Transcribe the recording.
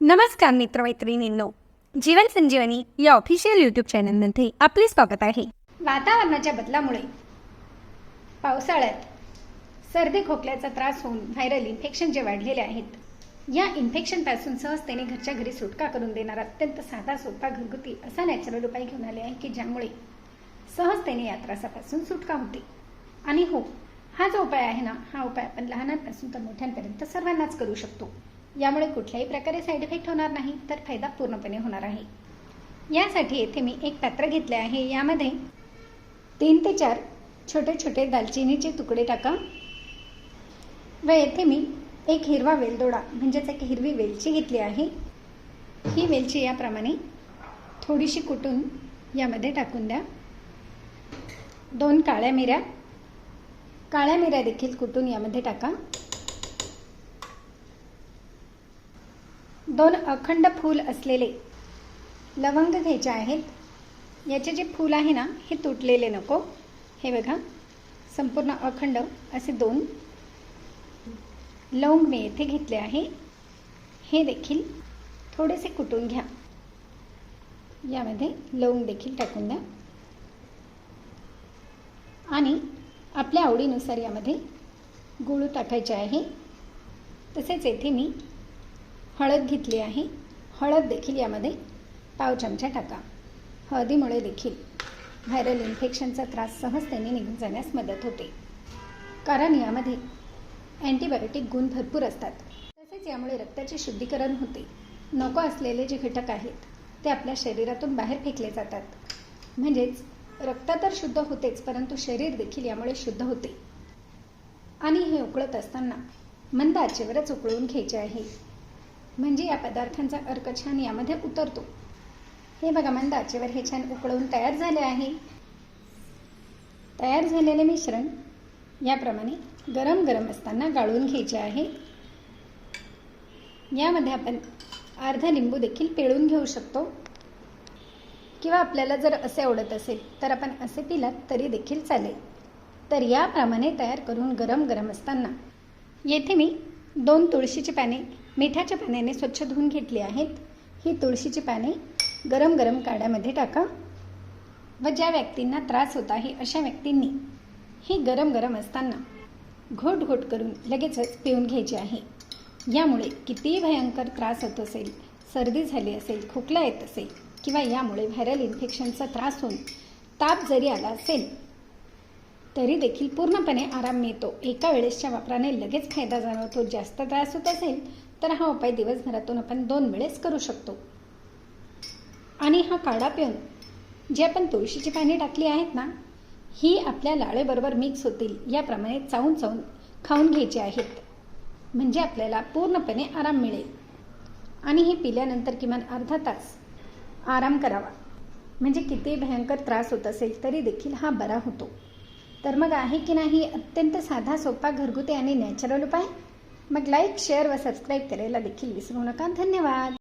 नमस्कार मित्रमैत्रिणींनो जीवन संजीवनी या official YouTube चॅनलमध्ये आपले स्वागत आहे. वातावरणाच्या बदलामुळे पावसाळ्यात सर्दी खोकल्याचा त्रास होऊन व्हायरल इन्फेक्शन जे वाढलेले आहेत या इन्फेक्शनपासून सहजतेने घरच्या घरी सुटका करून देणारा अत्यंत साधा सोपा घरगुती असा नॅचरल उपाय घेऊन आले आहे की ज्यामुळे सहजतेने या त्रासापासून सुटका होते. आणि हो हा जो उपाय आहे ना हा उपाय आपण लहानांपासून तर मोठ्यांपर्यंत सर्वांनाच करू शकतो. यामुळे कुठल्याही प्रकारे साईड इफेक्ट होणार नाही तर फायदा पूर्णपणे होणार आहे. यासाठी येथे मी एक पात्र घेतले आहे. यामध्ये तीन ते चार छोटे छोटे दालचिनीचे तुकडे टाका व येथे मी एक हिरवा वेलदोडा म्हणजेच एक हिरवी वेलची घेतली आहे. ही वेलची याप्रमाणे थोडीशी कुटून यामध्ये टाकून द्या. दोन काळ्या मिऱ्या काळ्या मिऱ्या देखील कुटून यामध्ये टाका. दोन अखंड फूल असलेले लवंग घ्यायचे आहेत. याचे जे फूल आहे ना हे तुटलेले नको. हे बघा संपूर्ण अखंड असे दोन लवंग मी येथे घेतले आहे. हे देखील थोडेसे कुटून घ्या. यामध्ये लवंग देखील टाकून द्या. आणि आपल्या आवडीनुसार यामध्ये गुळ टाकायचे आहे. तसेच येथे मी हळद घेतली आहे. हळद देखील यामध्ये पाव चमचा टाका. हळदीमुळे देखील व्हायरल इन्फेक्शनचा त्रास सहजतेने निघून जाण्यास मदत होते. कारण यामध्ये अँटीबायोटिक गुण भरपूर असतात. तसेच यामुळे रक्ताचे शुद्धीकरण होते. नको असलेले जे घटक आहेत ते आपल्या शरीरातून बाहेर फेकले जातात. म्हणजेच रक्त तर शुद्ध होतेच परंतु शरीर देखील यामुळे शुद्ध होते. आणि हे उकळत असताना मंद आचेवरच उकळून घ्यायचे आहे. म्हणजे या पदार्थांचा अर्क छान यामध्ये उतरतो. हे बघा मंद आचेवर हे छान उकळून तयार झाले आहे. तयार झालेले मिश्रण याप्रमाणे गरम गरम असताना गाळून घ्यायचे आहे. यामध्ये आपण अर्धा लिंबू देखील पिळून घेऊ शकतो. किंवा आपल्याला जर असे आवडत असेल तर आपण असे पिलात तरी देखील चालेल. तर याप्रमाणे तयार करून गरम गरम असताना येथे मी दोन तुळशीची पाने मिठाच्या पाण्याने स्वच्छ धुवून घेतली आहेत. ही तुळशीची पाने गरम गरम काड्यामध्ये टाका. व ज्या व्यक्तींना त्रास होत आहे अशा व्यक्तींनी ही गरम गरम असताना घोट घोट करून लगेचच पिऊन घ्यायची आहे. यामुळे कितीही भयंकर त्रास होत असेल सर्दी झाली असेल खोकला येत असेल किंवा यामुळे व्हायरल इन्फेक्शनचा त्रास होऊन ताप जरी आला असेल तरी देखील पूर्णपणे आराम मिळतो. एका वेळेसच्या वापराने लगेच फायदा जाणवतो. जास्त त्रास होत असेल तर हा उपाय दिवसभरातून आपण दोन वेळेस करू शकतो. आणि हा काढा पिऊन जे आपण तुळशीची पाने टाकली आहेत ना ही आपल्या लाळेबरोबर मिक्स होतील. याप्रमाणे चावून चावून खाऊन घ्यायची आहेत. म्हणजे आपल्याला पूर्णपणे आराम मिळेल. आणि हे पिल्यानंतर किमान अर्धा तास आराम करावा. म्हणजे किती भयंकर त्रास होत असेल तरी देखील हा बरा होतो. तर मग आहे की नाही अत्यंत साधा सोपा घरगुती आणि नॅचरल उपाय? मग लाईक शेअर व सबस्क्राईब करायला देखील विसरू नका. धन्यवाद!